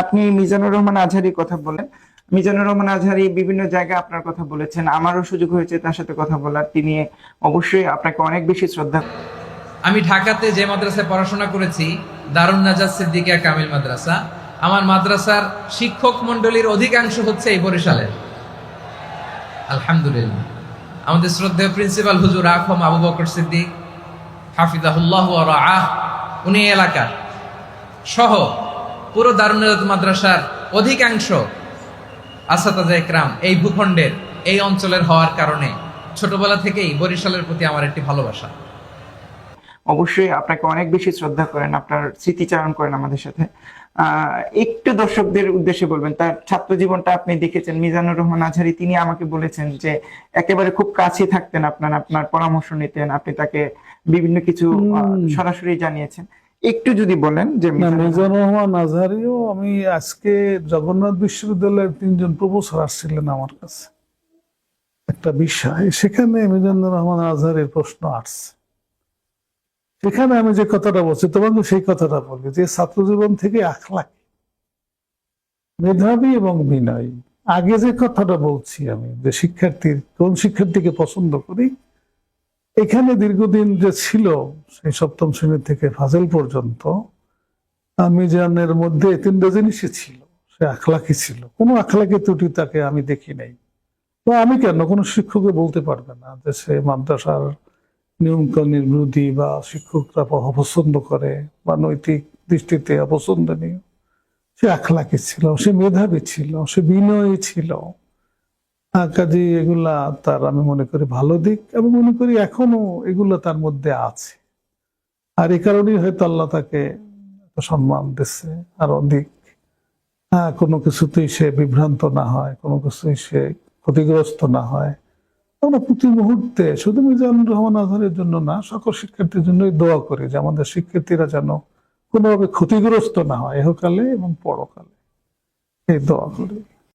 আপনি মিজানুর রহমান আজহারির কথা বলেন মিজানুর রহমান আজহারি বিভিন্ন জায়গায় আপনার কথা বলেছেন। আমারও সুযোগ হয়েছে তার সাথে কথা বলার। তিনি অবশ্যই আপনাকে অনেক বেশি শ্রদ্ধা আমি ঢাকাতে যে মাদ্রাসায় পড়াশোনা করেছি, দারুণ নাজাজ সিদ্দিকিয়া কামিল মাদ্রাসা, আমার মাদ্রাসার শিক্ষক মন্ডলীর অধিকাংশ হচ্ছে এই বরিশালের। আলহামদুলিল্লাহ। আমাদের শ্রদ্ধেয় প্রিন্সিপাল হুজুর আখম আবু বকর সিদ্দিক, হাফিজাহুল্লাহ আহ উনি এলাকার। সহ পুরো দারুণ মাদ্রাসার অধিকাংশ আসাতাজা একরাম এই ভূখণ্ডের এই অঞ্চলের হওয়ার কারণে ছোটবেলা থেকেই বরিশালের প্রতি আমার একটি ভালোবাসা। অবশ্যই আপনাকে অনেক বেশি শ্রদ্ধা করেন আপনার স্মৃতিচারণ করেন আমাদের সাথে। আহ, একটু দর্শকদের উদ্দেশ্যে বলবেন তার ছাত্র জীবনটা আপনি দেখেছেন মিজানুর রহমান আজহারি তিনি আমাকে বলেছেন যে একেবারে খুব কাছে থাকতেন আপনার আপনার পরামর্শ নিতেন আপনি তাকে বিভিন্ন কিছু সরাসরি জানিয়েছেন। একটু যদি বলেন যে না মিজানুর- মিজানুর রহমান। আজহারিও আমি আজকে জগন্নাথ বিশ্ববিদ্যালয়ের তিনজন প্রফেসর আসছিলেন আমার কাছে। একটা বিষয় সেখানে মিজানুর রহমান আজহারের প্রশ্ন আসছে। সেখানে আমি যে কথাটা বলছি তোমাকে সেই কথাটা বলি যে ছাত্র জীবন থেকে আখলাক মেধাবী এবং বিনয়ী। আগে যে কথাটা বলছি আমি যে শিক্ষার্থীর কোন শিক্ষার্থীকে পছন্দ করি এখানে দীর্ঘদিন যে ছিল, সেই সপ্তম শ্রেণি থেকে ফাজেল পর্যন্ত মিজানের মধ্যে তিনটা জিনিসই ছিল। সে আখলাকি ছিল। কোনো আখলাকি ত্রুটি তাকে আমি দেখি নাই। তো আমি কেন? কোনো শিক্ষককে বলতে পারবে না যে সে মাদ্রাসার নিয়মকানুনের বিরোধী বা শিক্ষকরা অপছন্দ করে বা নৈতিক দৃষ্টিতে অপছন্দনীয়। সে আখলাকি ছিল, সে মেধাবী ছিল, সে বিনয়ী ছিল। কাজে এগুলা তার আমি মনে করি ভালো দিক এবং মনে করি এখনও এগুলো তার মধ্যে আছে। আর এই কারণেই হয়তো আল্লাহ তাকে সম্মান দিচ্ছে আর অধিক হ্যাঁ কোনো কিছুতেই সে বিভ্রান্ত না হয়, কোনো কিছুই সে ক্ষতিগ্রস্ত না হয়। আমরা প্রতি মুহূর্তে শুধু মিজানুর রহমান আজহারের জন্য না, সকল শিক্ষার্থীর জন্যই দোয়া করি যে আমাদের শিক্ষার্থীরা যেন কোনোভাবে ক্ষতিগ্রস্ত না হয়, এহকালে এবং পরকালে। এই দোয়া করি।